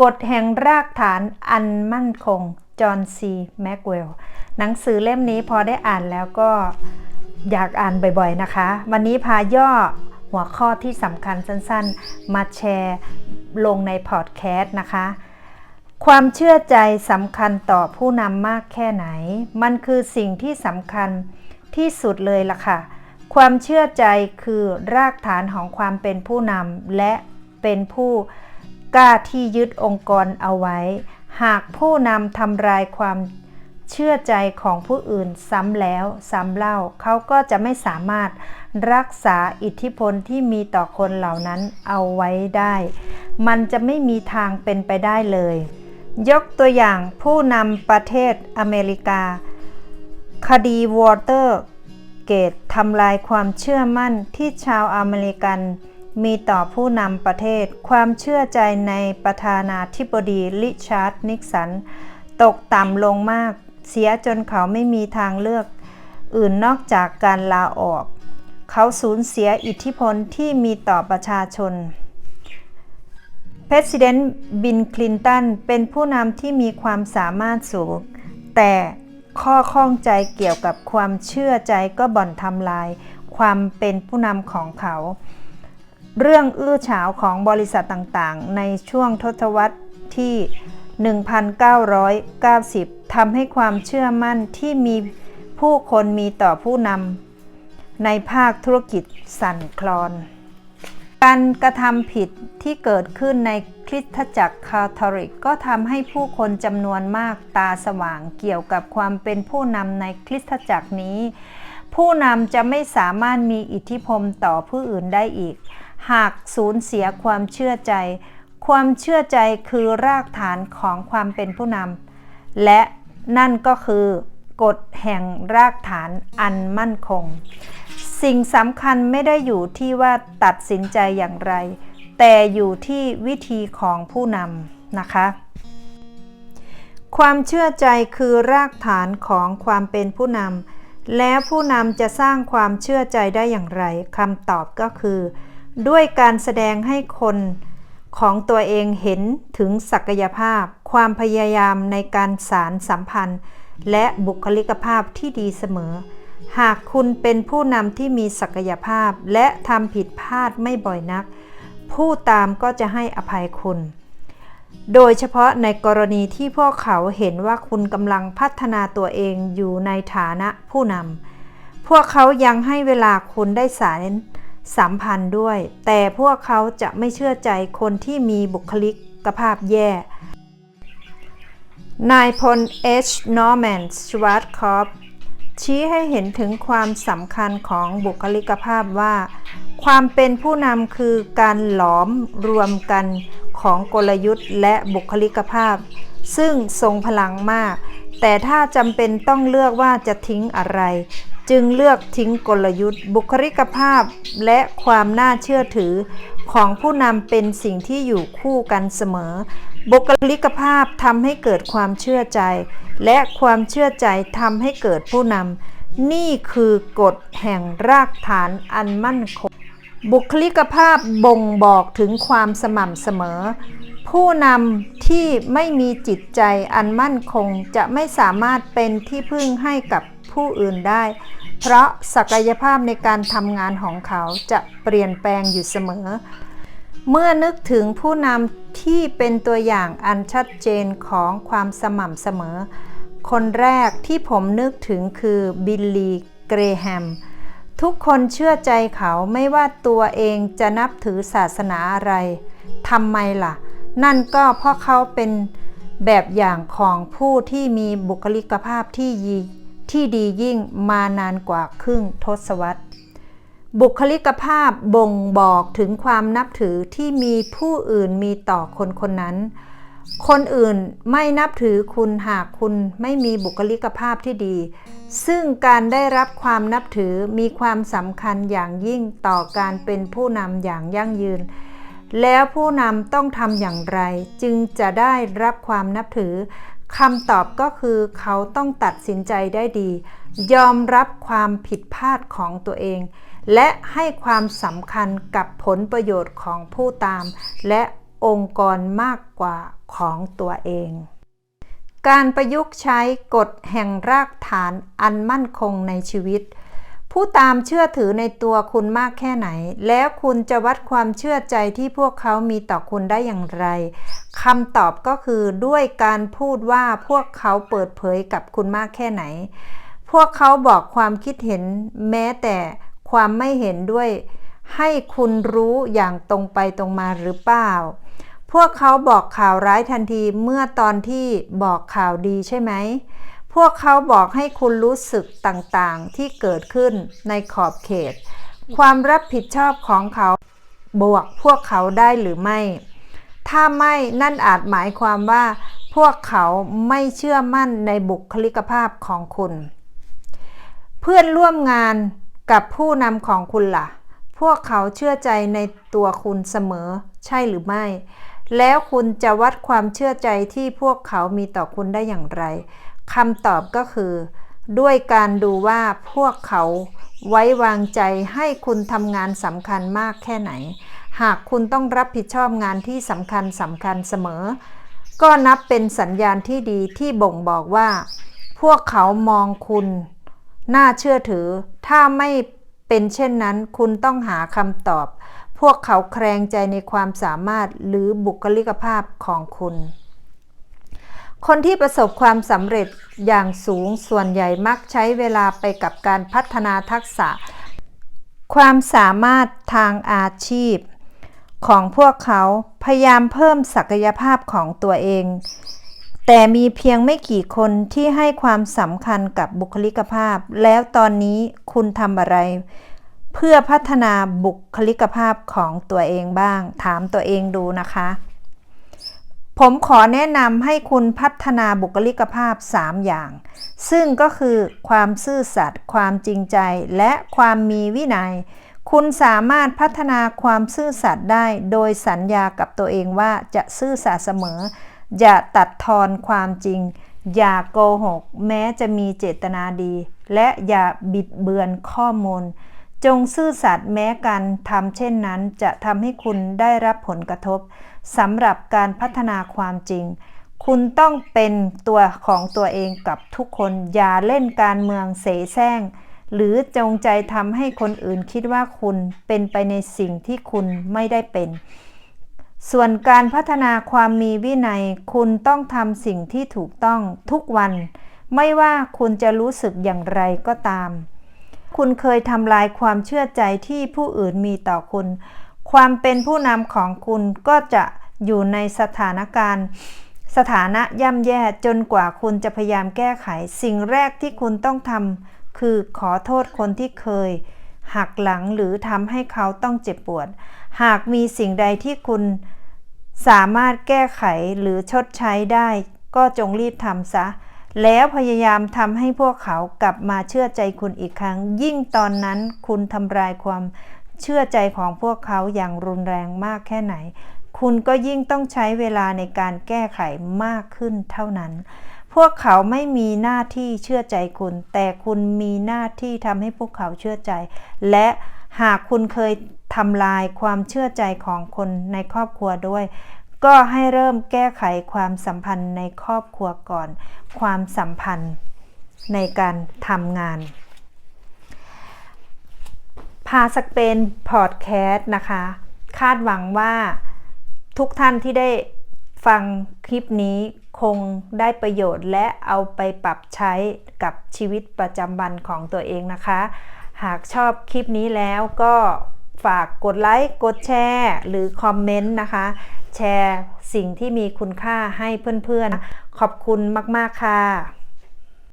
กฎแห่งรากฐานอันมั่นคง จอห์นซีแม็กเวลหนังสือเล่มนี้พอได้อ่านแล้วก็อยากอ่านบ่อยๆนะคะ วันนี้พาย่อหัวข้อที่สำคัญสั้นๆ มาแชร์ลงในพอดแคสต์นะคะ ความเชื่อใจสำคัญต่อผู้นำมากแค่ไหน มันคือสิ่งที่สำคัญที่สุดเลยล่ะค่ะ ความเชื่อใจคือรากฐานของความเป็นผู้นำและเป็นผู้ กล้าที่ยึดองค์กรเอาไว้ หากผู้นำทำลายความเชื่อใจของผู้อื่นซ้ำแล้วซ้ำเล่า เขาก็จะไม่สามารถรักษาอิทธิพลที่มีต่อคนเหล่านั้นเอาไว้ได้ มันจะไม่มีทางเป็นไปได้เลย ยกตัวอย่างผู้นำประเทศอเมริกา คดีวอเตอร์เกตทำลายความเชื่อมั่นที่ชาวอเมริกัน มีต่อผู้นำประเทศ ความเชื่อใจในประธานาธิบดีริชาร์ดนิกสัน ตกต่ำลงมาก เสียจนเขาไม่มีทางเลือก อื่นนอกจากการลาออก เขาสูญเสียอิทธิพลที่มีต่อประชาชน President บินคลินตันเป็นผู้นำที่มีความสามารถสูง แต่ข้อข้องใจเกี่ยวกับความเชื่อใจก็บ่อนทำลาย ความเป็นผู้นำของเขา เรื่องอื้อฉาวของบริษัทต่างๆ ในช่วงทศวรรษที่ 1990 ทำให้ความเชื่อมั่นที่มีผู้คนมีต่อผู้นำในภาคธุรกิจสั่นคลอน การกระทำผิดที่เกิดขึ้นในคริสตจักรคาทอลิกก็ทำให้ผู้คนจำนวนมากตาสว่างเกี่ยวกับความเป็นผู้นำในคริสตจักรนี้ ผู้นำจะไม่สามารถมีอิทธิพลต่อผู้อื่นได้อีก หากสูญเสียความเชื่อใจ ความเชื่อใจคือรากฐานของความเป็นผู้นำและนั่นก็คือกฎแห่งรากฐานอันมั่นคง สิ่งสำคัญไม่ได้อยู่ที่ว่าตัดสินใจอย่างไร แต่อยู่ที่วิธีของผู้นำนะคะ ความเชื่อใจคือรากฐานของความเป็นผู้นำแล้วผู้นำจะสร้างความเชื่อใจได้อย่างไรคำตอบก็คือ ด้วยการแสดงให้คนของตัวเองเห็นถึงศักยภาพ ความพยายามในการสารสัมพันธ์ และบุคลิกภาพที่ดีเสมอ หากคุณเป็นผู้นำที่มีศักยภาพและทำผิดพลาดไม่บ่อยนัก ผู้ตามก็จะให้อภัยคุณ โดยเฉพาะในกรณีที่พวกเขาเห็นว่าคุณกำลังพัฒนาตัวเองอยู่ในฐานะผู้นำพวกเขายังให้เวลาคุณได้สาร สัมพันธ์ด้วย แต่พวกเขาจะไม่เชื่อใจคนที่มีบุคลิกภาพแย่ นายพลเอชนอร์แมนสวาร์ตคอปชี้ให้เห็นถึงความสำคัญของบุคลิกภาพว่า ความเป็นผู้นำคือการหลอมรวมกันของกลยุทธ์และบุคลิกภาพ ซึ่งทรงพลังมาก แต่ถ้าจำเป็นต้องเลือกว่าจะทิ้งอะไร จึงเลือกทิ้งกลยุทธ์ บุคลิกภาพและความน่าเชื่อถือของผู้นำเป็นสิ่งที่อยู่คู่กันเสมอ บุคลิกภาพทำให้เกิดความเชื่อใจ และความเชื่อใจทำให้เกิดผู้นำนี่คือกฎแห่งรากฐานอันมั่นคง บุคลิกภาพบ่งบอกถึงความสม่ำเสมอ ผู้นำที่ไม่มีจิตใจอันมั่นคงจะไม่สามารถเป็นที่พึ่งให้กับ ผู้อื่นได้ เพราะศักยภาพในการทำงานของเขาจะเปลี่ยนแปลงอยู่เสมอ เมื่อนึกถึงผู้นำที่เป็นตัวอย่างอันชัดเจนของความสม่ำเสมอ คนแรกที่ผมนึกถึงคือบิลลีเกรแฮมทุกคนเชื่อใจเขาไม่ว่าตัวเองจะนับถือศาสนาอะไรทำไมล่ะ นั่นก็เพราะเขาเป็นแบบอย่างของผู้ที่มีบุคลิกภาพที่ย ที่ดียิ่งมานานกว่าครึ่งทศวรรษ บุคลิกภาพบ่งบอกถึงความนับถือที่มีผู้อื่นมีต่อคนคนนั้น คนอื่นไม่นับถือคุณหากคุณไม่มีบุคลิกภาพที่ดี ซึ่งการได้รับความนับถือมีความสำคัญอย่างยิ่งต่อการเป็นผู้นำอย่างยั่งยืนแล้วผู้นำต้องทำอย่างไร จึงจะได้รับความนับถือ คำตอบก็คือเขาต้องตัดสินใจได้ดี ยอมรับความผิดพลาดของตัวเอง และให้ความสำคัญกับผลประโยชน์ของผู้ตาม และองค์กรมากกว่าของตัวเอง การประยุกต์ใช้กฎแห่งรากฐานอันมั่นคงในชีวิต ผู้ตามเชื่อถือในตัวคุณมากแค่ไหน แล้วคุณจะวัดความเชื่อใจที่พวกเขามีต่อคุณได้อย่างไรคำตอบก็คือด้วยการพูดว่าพวกเขาเปิดเผยกับคุณมากแค่ไหน พวกเขาบอกความคิดเห็นแม้แต่ความไม่เห็นด้วย ให้คุณรู้อย่างตรงไปตรงมาหรือเปล่า พวกเขาบอกข่าวร้ายทันทีเมื่อตอนที่บอกข่าวดีใช่ไหม วกเขาบอกให้คุณรู้สึกต่างๆ ที่เกิดขึ้นในขอบเขต ความรับผิดชอบของเขา บวกพวกเขาได้หรือไม่ ถ้าไม่นั่นอาจหมายความว่า พวกเขาไม่เชื่อมั่นในบุคลิกภาพของคุณ เพื่อนร่วมงานกับผู้นำของคุณล่ะ พวกเขาเชื่อใจในตัวคุณเสมอ ใช่หรือไม่ แล้วคุณจะวัดความเชื่อใจที่พวกเขามีต่อคุณได้อย่างไร คำตอบก็คือ ด้วยการดูว่าพวกเขาไว้วางใจให้คุณทำงานสำคัญมากแค่ไหน หากคุณต้องรับผิดชอบงานที่สำคัญสำคัญเสมอ ก็นับเป็นสัญญาณที่ดีที่บ่งบอกว่า พวกเขามองคุณ น่าเชื่อถือ ถ้าไม่เป็นเช่นนั้น คุณต้องหาคำตอบ พวกเขาแครงใจในความสามารถหรือบุคลิกภาพของคุณ คนที่ประสบความสำเร็จอย่างสูงส่วนใหญ่มักใช้เวลาไปกับการพัฒนาทักษะ ความสามารถทางอาชีพ ของพวกเขาพยายามเพิ่มศักยภาพของตัวเอง แต่มีเพียงไม่กี่คนที่ให้ความสำคัญกับบุคลิกภาพ แล้วตอนนี้คุณทำอะไร เพื่อพัฒนาบุคลิกภาพของตัวเองบ้าง ถามตัวเองดูนะคะ ผมขอแนะนำให้คุณพัฒนาบุคลิกภาพ 3 อย่าง ซึ่งก็คือความซื่อสัตย์ความจริงใจ และความมีวินัย คุณสามารถพัฒนาความซื่อสัตย์ได้ โดยสัญญากับตัวเองว่าจะซื่อสัตย์เสมอ อย่าตัดทอนความจริง อย่าโกหก แม้จะมีเจตนาดี และอย่าบิดเบือนข้อมูล จงซื่อสัตย์แม้การทำเช่นนั้น จะทำให้คุณได้รับผลกระทบ สำหรับการพัฒนาความจริง คุณต้องเป็นตัวของตัวเองกับทุกคน อย่าเล่นการเมืองเสแสร้ง หรือจงใจทำให้คนอื่นคิดว่าคุณเป็นไปในสิ่งที่คุณไม่ได้เป็น ส่วนการพัฒนาความมีวินัย คุณต้องทำสิ่งที่ถูกต้องทุกวัน ไม่ว่าคุณจะรู้สึกอย่างไรก็ตาม คุณเคยทำลายความเชื่อใจที่ผู้อื่นมีต่อคุณ ความเป็นผู้นำของคุณก็จะอยู่ในสถานการณ์ สถานะย่ำแย่จนกว่าคุณจะพยายามแก้ไข สิ่งแรกที่คุณต้องทำคือขอโทษคนที่เคย หักหลังหรือทำให้เขาต้องเจ็บปวด หากมีสิ่งใดที่คุณสามารถแก้ไขหรือชดใช้ได้ ก็จงรีบทำซะ แล้วพยายามทำให้พวกเขากลับมาเชื่อใจคุณอีกครั้ง ยิ่งตอนนั้นคุณทำลายความ เชื่อใจของพวกเขาอย่างรุนแรงมากแค่ไหน คุณก็ยิ่งต้องใช้เวลาในการแก้ไขมากขึ้นเท่านั้น พวกเขาไม่มีหน้าที่เชื่อใจคุณ แต่คุณมีหน้าที่ทำให้พวกเขาเชื่อใจ และหากคุณเคยทำลายความเชื่อใจของคนในครอบครัวด้วย ก็ให้เริ่มแก้ไขความสัมพันธ์ในครอบครัวก่อน ความสัมพันธ์ในการทำงาน พาสักเป็นพอดแคสต์นะคะ คาดหวังว่าทุกท่านที่ได้ฟังคลิปนี้คงได้ประโยชน์และเอาไปปรับใช้กับชีวิตประจำวันของตัวเองนะคะ หากชอบคลิปนี้แล้วก็ฝากกดไลค์กดแชร์หรือคอมเมนต์นะคะ แชร์สิ่งที่มีคุณค่าให้เพื่อนๆ ขอบคุณมาก ๆ ค่ะ